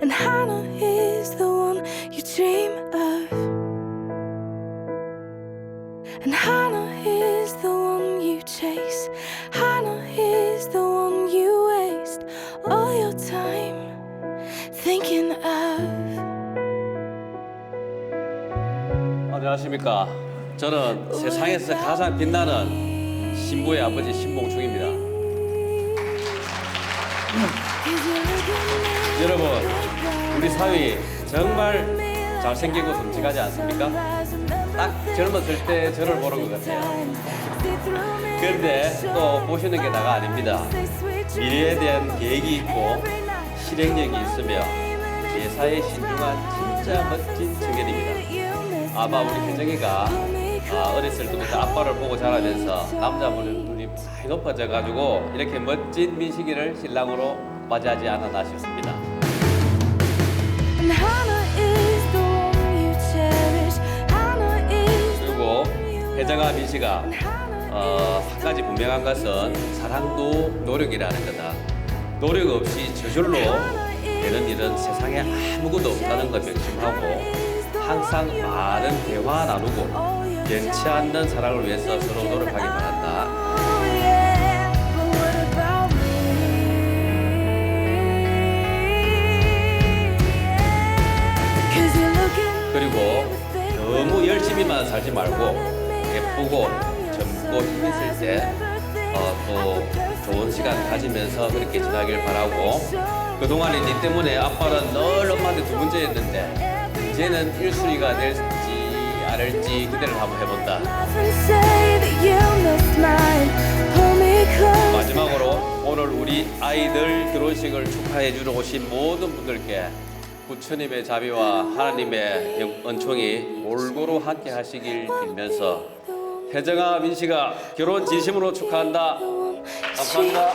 And Hannah is the one you dream of. And Hannah is the one you chase. Hannah is the one you waste all your time thinking of. 안녕하십니까. 저는 세상에서 가장 빛나는 신부의 아버지 신봉충입니다. 여러분 우리 사위 정말 잘생기고 듬직하지 않습니까? 딱 젊었을 때 저를 보는 것 같아요. 그런데 또 보시는 게 다가 아닙니다. 미래에 대한 계획이 있고 실행력이 있으며 제사에 신중한 진짜 멋진 청년입니다. 아마 우리 혜정이가 아, 어렸을 때부터 아빠를 보고 자라면서 남자분의 눈이 많이 높아져 가지고 이렇게 멋진 민식이를 신랑으로 맞이하지 않았나 싶습니다. 그리고 And Hannah 어, 한 가지 분명한 것은 사랑도 노력이라는 거다. 노력 없이 저절로 되는 일은 세상에 아무것도 없다는 걸 명심하고 항상 많은 대화 나누고 연치 않는 사랑을 위해서 서로 노력하기 바란다. 그리고 너무 열심히만 살지 말고 예쁘고 젊고 힘있을 때 어, 또 좋은 시간 가지면서 그렇게 지나길 바라고 그동안에 니 때문에 아빠는 늘 엄마한테 두 번째였는데 이제는 1순위가 될지 않을지 기대를 한번 해본다. 마지막으로 오늘 우리 아이들 결혼식을 축하해 주러 오신 모든 분들께 부처님의 자비와 하나님의 영- 은총이 골고루 함께 하시길 빌면서 혜정아 민식아 결혼 진심으로 축하한다. 감사합니다